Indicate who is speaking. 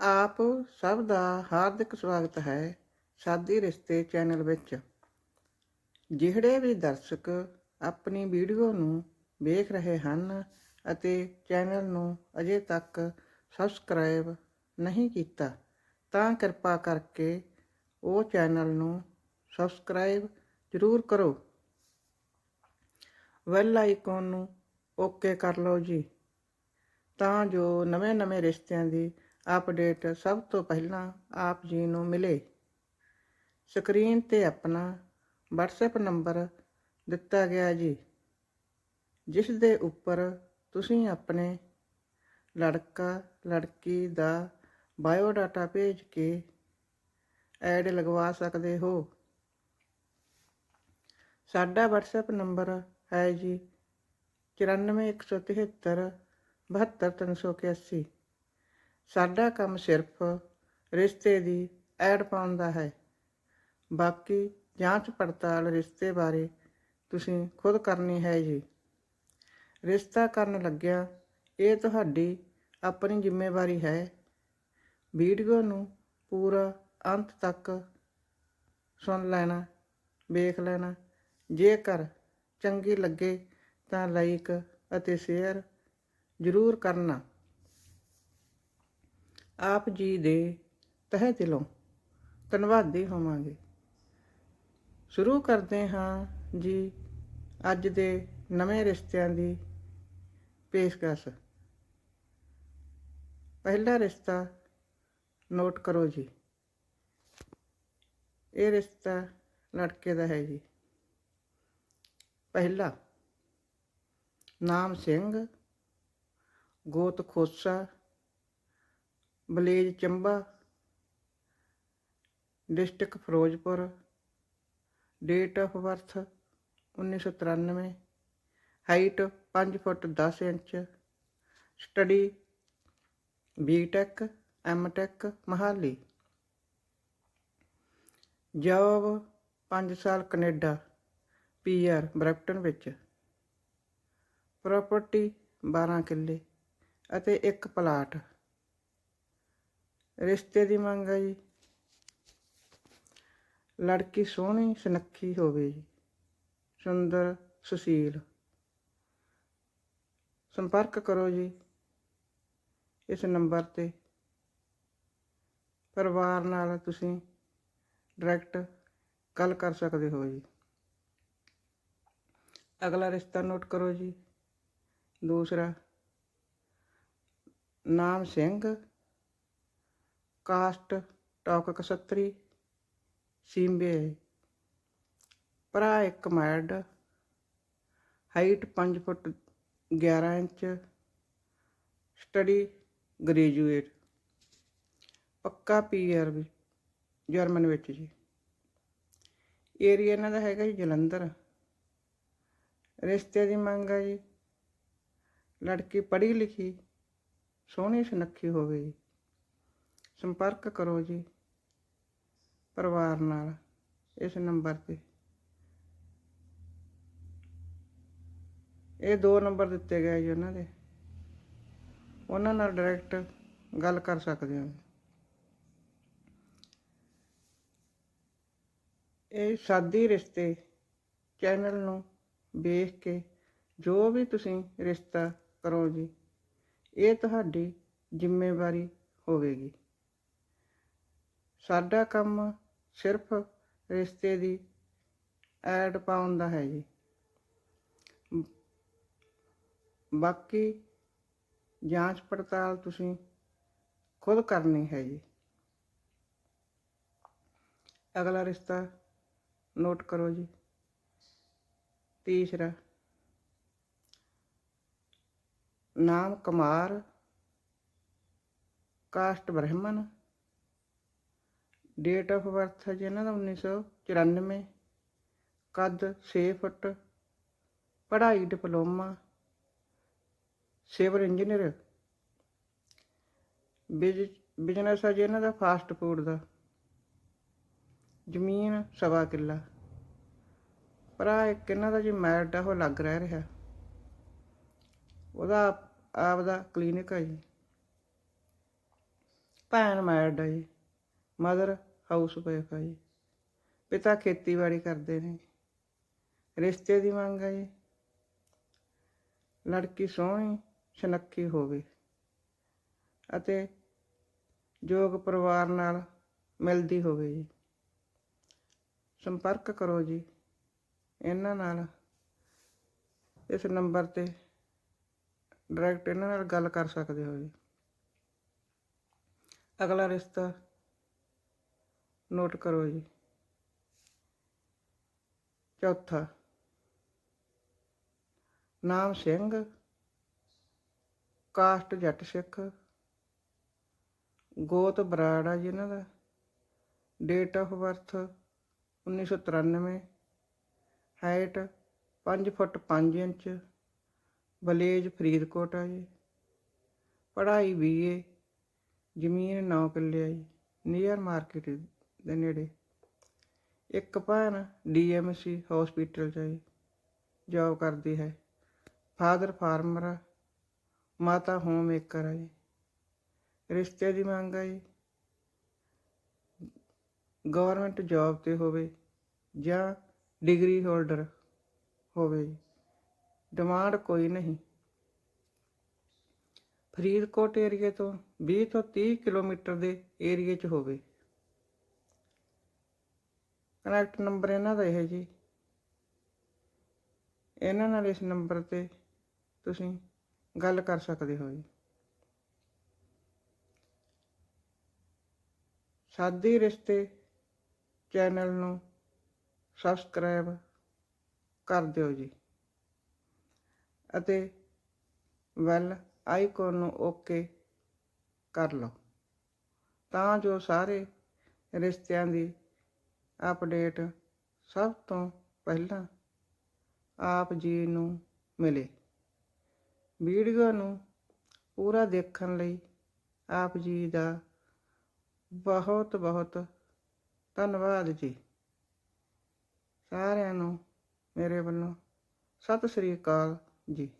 Speaker 1: ਆਪ ਸਭ ਦਾ ਹਾਰਦਿਕ ਸਵਾਗਤ ਹੈ ਸਾਦੀ ਰਿਸ਼ਤੇ ਚੈਨਲ ਵਿੱਚ। ਜਿਹੜੇ ਵੀ ਦਰਸ਼ਕ ਆਪਣੀ ਵੀਡੀਓ ਨੂੰ ਵੇਖ ਰਹੇ ਹਨ ਅਤੇ ਚੈਨਲ ਨੂੰ ਅਜੇ ਤੱਕ ਸਬਸਕ੍ਰਾਈਬ ਨਹੀਂ ਕੀਤਾ, ਤਾਂ ਕਿਰਪਾ ਕਰਕੇ ਉਹ ਚੈਨਲ ਨੂੰ ਸਬਸਕ੍ਰਾਈਬ ਜ਼ਰੂਰ ਕਰੋ। ਬੈਲ ਆਈਕਨ ਨੂੰ ਓਕੇ ਕਰ ਲਓ ਜੀ, ਤਾਂ ਜੋ ਨਵੇਂ-ਨਵੇਂ ਰਿਸ਼ਤਿਆਂ ਦੀ ਅਪਡੇਟ ਸਭ ਤੋਂ ਪਹਿਲਾਂ ਆਪ ਜੀ ਨੂੰ ਮਿਲੇ। ਸਕਰੀਨ ਤੇ ਆਪਣਾ WhatsApp ਨੰਬਰ ਦਿੱਤਾ ਗਿਆ ਜੀ, ਜਿਸ ਦੇ ਉੱਪਰ ਤੁਸੀਂ ਆਪਣੇ ਲੜਕਾ, ਲੜਕੀ ਦਾ ਬਾਇਓਡਾਟਾ ਭੇਜ ਕੇ ਐਡ ਲਗਵਾ ਸਕਦੇ ਹੋ। ਸਾਡਾ WhatsApp ਨੰਬਰ ਹੈ ਜੀ 94173 72381 ਸਾਡਾ ਕੰਮ ਸਿਰਫ ਰਿਸ਼ਤੇ ਦੀ ਐਡ ਪਾਉਣ ਦਾ ਹੈ। ਬਾਕੀ ਜਾਂਚ ਪੜਤਾਲ ਰਿਸ਼ਤੇ ਬਾਰੇ ਤੁਸੀਂ ਖੁਦ ਕਰਨੀ ਹੈ ਜੀ। ਰਿਸ਼ਤਾ ਕਰਨ ਲੱਗਿਆ, ਇਹ ਤੁਹਾਡੀ ਆਪਣੀ ਜ਼ਿੰਮੇਵਾਰੀ ਹੈ। ਵੀਡੀਓ ਨੂੰ ਪੂਰਾ ਅੰਤ ਤੱਕ ਸੁਣ ਲੈਣਾ, ਵੇਖ ਲੈਣਾ। ਜੇਕਰ ਚੰਗੀ ਲੱਗੇ ਤਾਂ ਲਾਈਕ ਅਤੇ ਸ਼ੇਅਰ ਜ਼ਰੂਰ ਕਰਨਾ। ਆਪ ਜੀ ਦੇ ਤਹਿ ਦਿਲੋਂ ਧੰਨਵਾਦੀ ਹੋਵਾਂਗੇ। ਸ਼ੁਰੂ ਕਰਦੇ ਹਾਂ ਜੀ ਅੱਜ ਦੇ ਨਵੇਂ ਰਿਸ਼ਤਿਆਂ ਦੀ ਪੇਸ਼ਕਸ਼। ਪਹਿਲਾ ਰਿਸ਼ਤਾ ਨੋਟ ਕਰੋ ਜੀ। ਇਹ ਰਿਸ਼ਤਾ ਲੜਕੇ ਦਾ ਹੈ ਜੀ। ਪਹਿਲਾ, ਨਾਮ ਸਿੰਘ, ਗੋਤ Khosa ਬਲੇਜ Chamba, district Firozpur, date of birth 1993 height 5 foot 10 inch, study BTech, MTech Mohali. Job 5 ਸਾਲ ਕੈਨੇਡਾ, ਪੀਆਰ ਬਰੈਂਪਟਨ ਵਿੱਚ। ਪ੍ਰਾਪਰਟੀ 12 ਕਿੱਲੇ ਅਤੇ ਇੱਕ ਪਲਾਟ। ਰਿਸ਼ਤੇ ਦੀ ਮੰਗ ਹੈ ਜੀ। ਲੜਕੀ ਸੋਹਣੀ, ਸੁਨੱਖੀ ਹੋਵੇ ਜੀ। ਸੁੰਦਰ, ਸੁਸ਼ੀਲ। ਸੰਪਰਕ ਕਰੋ ਜੀ ਇਸ ਨੰਬਰ ਤੇ। ਪਰਿਵਾਰ ਨਾਲ ਤੁਸੀਂ ਡਾਇਰੈਕਟ ਗੱਲ ਕਰ ਸਕਦੇ ਹੋ ਜੀ। ਅਗਲਾ ਰਿਸ਼ਤਾ ਨੋਟ ਕਰੋ ਜੀ। ਦੂਸਰਾ, ਨਾਮ ਸਿੰਘ। ਕਾਸਟ, ਟੌਕ ਕਸਤਰੀ ਸਿੰਬੇ ਭਰਾ ਇੱਕ made height 5 foot 11 inch, study graduate. ਪੱਕਾ ਪੀਆਰ ਵੀ, ਜਰਮਨ ਵਿੱਚ ਜੀ। ਏਰੀਆ ਇਹਨਾਂ ਦਾ ਹੈਗਾ ਜੀ ਜਲੰਧਰ। ਰਿਸ਼ਤੇ ਦੀ ਮੰਗ ਹੈ ਜੀ। ਲੜਕੀ ਪੜ੍ਹੀ ਲਿਖੀ, ਸੋਹਣੀ ਸੁਨੱਖੀ ਹੋਵੇ ਜੀ। ਸੰਪਰਕ ਕਰੋ ਜੀ, ਪਰਿਵਾਰ ਨਾਲ, ਇਸ ਨੰਬਰ ਤੇ। ਇਹ ਦੋ ਨੰਬਰ ਦਿੱਤੇ ਗਏ ਜੀ ਉਹਨਾਂ ਦੇ। ਉਹਨਾਂ ਨਾਲ ਡਾਇਰੈਕਟ ਗੱਲ ਕਰ ਸਕਦੇ ਹੋ। ਇਹ ਸਾਦੀ ਰਿਸ਼ਤੇ ਚੈਨਲ ਨੂੰ ਵੇਖ ਕੇ ਜੋ ਵੀ ਤੁਸੀਂ ਰਿਸ਼ਤਾ ਕਰੋ ਜੀ, ਇਹ ਤੁਹਾਡੀ ਜ਼ਿੰਮੇਵਾਰੀ ਹੋਵੇਗੀ। ਸਾਡਾ ਕੰਮ ਸਿਰਫ ਰਿਸ਼ਤੇ ਦੀ ਐਡ ਪਾਉਣ ਦਾ ਹੈ ਜੀ। ਬਾਕੀ ਜਾਂਚ ਪੜਤਾਲ ਤੁਸੀਂ ਖੁਦ ਕਰਨੀ ਹੈ ਜੀ। ਅਗਲਾ ਰਿਸ਼ਤਾ ਨੋਟ ਕਰੋ ਜੀ। ਤੀਸਰਾ, ਨਾਮ Kumar, caste Brahmin date of birth ਹੈ ਜੀ ਇਹਨਾਂ ਦਾ 1994 ਕੱਦ 6 ਫੁੱਟ। ਪੜ੍ਹਾਈ, ਡਿਪਲੋਮਾ। Civil engineer. ਬਿਜ਼ਨਸ ਹੈ ਜੀ ਇਹਨਾਂ ਦਾ ਫਾਸਟ ਫੂਡ ਦਾ। ਜ਼ਮੀਨ, ਸਵਾ ਕਿੱਲਾ। ਭਰਾ ਇੱਕ ਇਹਨਾਂ ਦਾ ਜੀ ਮੈਰਿਟ ਆ, ਉਹ ਲੱਗ ਰਹਿ ਰਿਹਾ। ਉਹਦਾ ਆਪ- ਆਪ ਦਾ ਕਲੀਨਿਕ ਹੈ ਜੀ। ਭੈਣ ਮੈਰਿਡ ਹੈ ਜੀ। ਮਦਰ ਹਾਊਸ ਵਾਈਫ ਹੈ ਜੀ। ਪਿਤਾ ਖੇਤੀਬਾੜੀ ਕਰਦੇ ਨੇ ਰਿਸ਼ਤੇ ਦੀ ਮੰਗ ਹੈ ਜੀ। ਲੜਕੀ ਸੋਹਣੀ, ਸੁਨੱਖੀ ਹੋਵੇ। ਅਤੇ ਯੋਗ ਪਰਿਵਾਰ ਨਾਲ ਮਿਲਦੀ ਹੋਵੇ ਜੀ। ਸੰਪਰਕ ਕਰੋ ਜੀ। ਇਹਨਾਂ ਨਾਲ ਇਸ ਨੰਬਰ ਤੇ ਡਾਇਰੈਕਟ ਇਹਨਾਂ ਨਾਲ ਗੱਲ ਕਰ ਸਕਦੇ ਹੋ ਜੀ। ਅਗਲਾ ਰਿਸ਼ਤਾ ਨੋਟ ਕਰੋ ਜੀ। ਚੌਥਾ। ਨਾਮ ਸਿੰਘ। ਕਾਸਟ ਜੱਟ ਸਿੱਖ। ਗੋਤ ਬਰਾੜ ਆ ਜੀ ਇਹਨਾਂ ਦਾ। Date of birth 1993 height 5 foot 5 inch. ਬਲੇਜ Faridkot ਆ ਜੀ। ਪੜ੍ਹਾਈ ਬੀਏ। ਜ਼ਮੀਨ 9 ਕਿੱਲੇ ਆ ਜੀ। ਨੀਅਰ ਮਾਰਕੀਟ ਦੇ ਨੇੜੇ। ਇੱਕ ਭੈਣ ਡੀਐਮਸੀ ਹਸਪੀਟਲ 'ਚ ਆ ਜੀ ਜੌਬ ਕਰਦੀ ਹੈ। ਫਾਦਰ ਫਾਰਮਰ ਆ ਮਾਤਾ ਹੋਮ ਮੇਕਰ ਆ ਜੀ। ਰਿਸ਼ਤੇ ਦੀ ਮੰਗ ਆ ਜੀ। ਗਵਰਨਮੈਂਟ ਜੌਬ ਤੇ ਹੋਵੇ ਜਾਂ ਡਿਗਰੀ ਹੋਲਡਰ ਹੋਵੇ ਜੀ। ਡਿਮਾਂਡ ਕੋਈ ਨਹੀਂ। ਫਰੀਦਕੋਟ ਏਰੀਏ ਤੋਂ 20 ਤੋਂ 30 ਕਿਲੋਮੀਟਰ ਦੇ ਏਰੀਏ 'ਚ ਹੋਵੇ। ਕਨੈਕਟ ਨੰਬਰ ਇਹਨਾਂ ਦਾ ਇਹ ਜੀ। ਇਹਨਾਂ ਨਾਲ ਇਸ ਨੰਬਰ ਤੇ ਤੁਸੀਂ ਗੱਲ ਕਰ ਸਕਦੇ ਹੋ ਜੀ। ਸਾਦੀ ਰਿਸ਼ਤੇ ਚੈਨਲ ਨੂੰ ਸਬਸਕ੍ਰਾਈਬ ਕਰ ਦਿਓ ਜੀ। ਅਤੇ ਵੈਲ ਆਈਕਨ ਨੂੰ ਓਕੇ ਕਰ ਲਓ। ਤਾਂ ਜੋ ਸਾਰੇ ਰਿਸ਼ਤਿਆਂ ਦੀ ਅਪਡੇਟ ਸਭ ਤੋਂ ਪਹਿਲਾਂ ਆਪ ਜੀ ਨੂੰ ਮਿਲੇ। ਵੀਡੀਓ ਨੂੰ ਪੂਰਾ ਦੇਖਣ ਲਈ ਆਪ ਜੀ ਦਾ ਬਹੁਤ ਬਹੁਤ ਧੰਨਵਾਦ ਜੀ। ਸਾਰਿਆਂ ਨੂੰ ਮੇਰੇ ਵੱਲੋਂ ਸਤਿ ਸ੍ਰੀ ਅਕਾਲ ਜੀ।